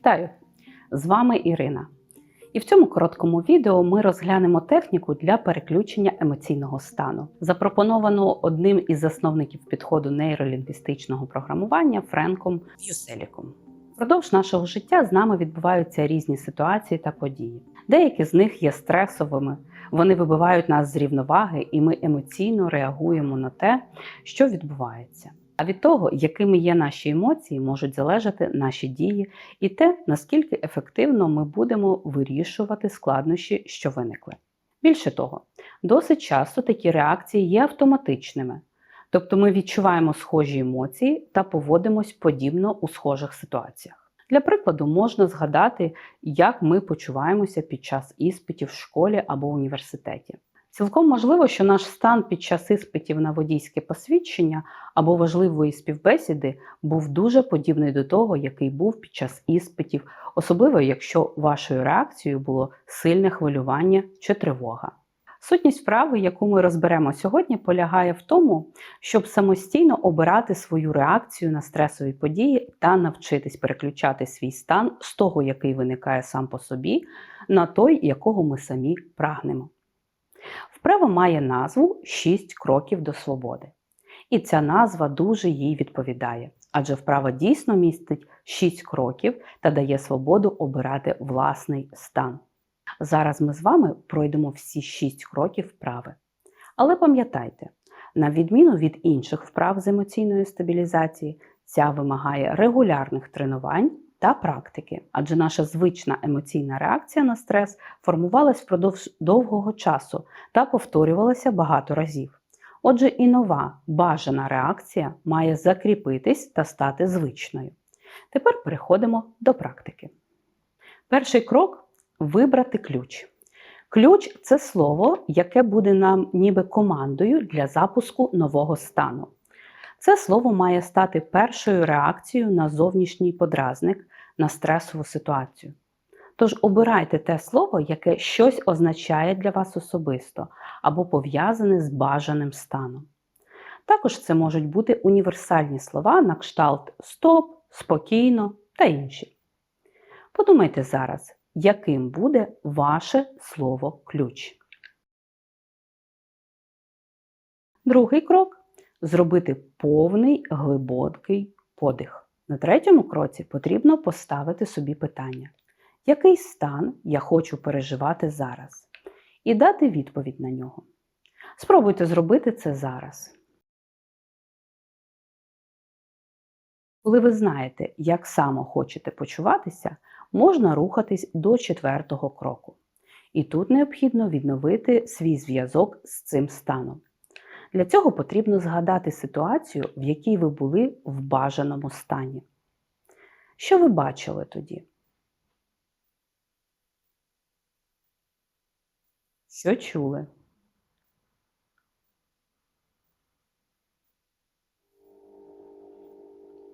Вітаю! З вами Ірина. І в цьому короткому відео ми розглянемо техніку для переключення емоційного стану, запропоновану одним із засновників підходу нейролінгвістичного програмування Френком Юселіком. Впродовж нашого життя з нами відбуваються різні ситуації та події. Деякі з них є стресовими, вони вибивають нас з рівноваги, і ми емоційно реагуємо на те, що відбувається. А від того, якими є наші емоції, можуть залежати наші дії і те, наскільки ефективно ми будемо вирішувати складнощі, що виникли. Більше того, досить часто такі реакції є автоматичними, тобто ми відчуваємо схожі емоції та поводимось подібно у схожих ситуаціях. Для прикладу, можна згадати, як ми почуваємося під час іспитів в школі або університеті. Цілком можливо, що наш стан під час іспитів на водійське посвідчення або важливої співбесіди був дуже подібний до того, який був під час іспитів, особливо якщо вашою реакцією було сильне хвилювання чи тривога. Сутність вправи, яку ми розберемо сьогодні, полягає в тому, щоб самостійно обирати свою реакцію на стресові події та навчитись переключати свій стан з того, який виникає сам по собі, на той, якого ми самі прагнемо. Вправа має назву «6 кроків до свободи. І ця назва дуже їй відповідає, адже вправа дійсно містить 6 кроків та дає свободу обирати власний стан. Зараз ми з вами пройдемо всі 6 кроків вправи. Але пам'ятайте, на відміну від інших вправ з емоційної стабілізації, ця вимагає регулярних тренувань та практики, адже наша звична емоційна реакція на стрес формувалась впродовж довгого часу та повторювалася багато разів. Отже, і нова бажана реакція має закріпитись та стати звичною. Тепер переходимо до практики. Перший крок вибрати ключ. Ключ це слово, яке буде нам ніби командою для запуску нового стану. Це слово має стати першою реакцією на зовнішній подразник, на стресову ситуацію. Тож обирайте те слово, яке щось означає для вас особисто або пов'язане з бажаним станом. Також це можуть бути універсальні слова на кшталт стоп, спокійно та інші. Подумайте зараз, яким буде ваше слово ключ. Другий крок зробити повний глибокий подих. На третьому кроці потрібно поставити собі питання, який стан я хочу переживати зараз, і дати відповідь на нього. Спробуйте зробити це зараз. Коли ви знаєте, як саме хочете почуватися, можна рухатись до четвертого кроку. І тут необхідно відновити свій зв'язок з цим станом. Для цього потрібно згадати ситуацію, в якій ви були в бажаному стані. Що ви бачили тоді? Що чули?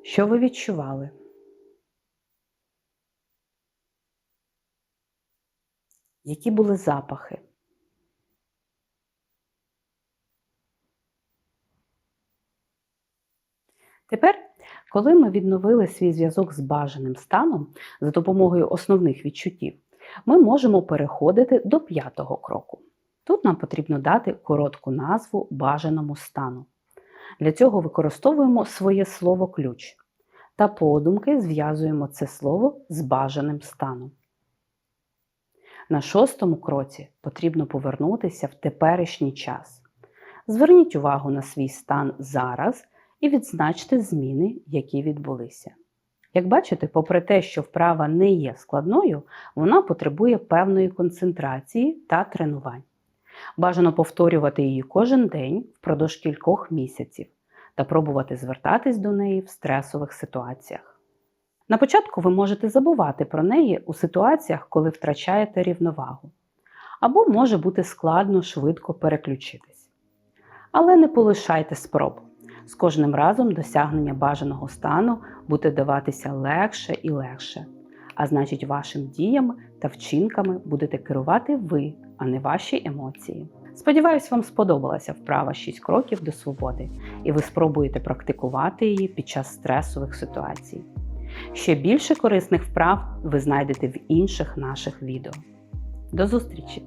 Що ви відчували? Які були запахи? Тепер, коли ми відновили свій зв'язок з бажаним станом за допомогою основних відчуттів, ми можемо переходити до п'ятого кроку. Тут нам потрібно дати коротку назву бажаному стану. Для цього використовуємо своє слово ключ та подумки зв'язуємо це слово з бажаним станом. На шостому кроці потрібно повернутися в теперішній час. Зверніть увагу на свій стан зараз і відзначте зміни, які відбулися. Як бачите, попри те, що вправа не є складною, вона потребує певної концентрації та тренувань. Бажано повторювати її кожен день впродовж кількох місяців та пробувати звертатись до неї в стресових ситуаціях. На початку ви можете забувати про неї у ситуаціях, коли втрачаєте рівновагу, або може бути складно швидко переключитись. Але не полишайте спроб. З кожним разом досягнення бажаного стану буде даватися легше і легше, а значить, вашим діями та вчинками будете керувати ви, а не ваші емоції. Сподіваюсь, вам сподобалася вправа 6 кроків до свободи, і ви спробуєте практикувати її під час стресових ситуацій. Ще більше корисних вправ ви знайдете в інших наших відео. До зустрічі!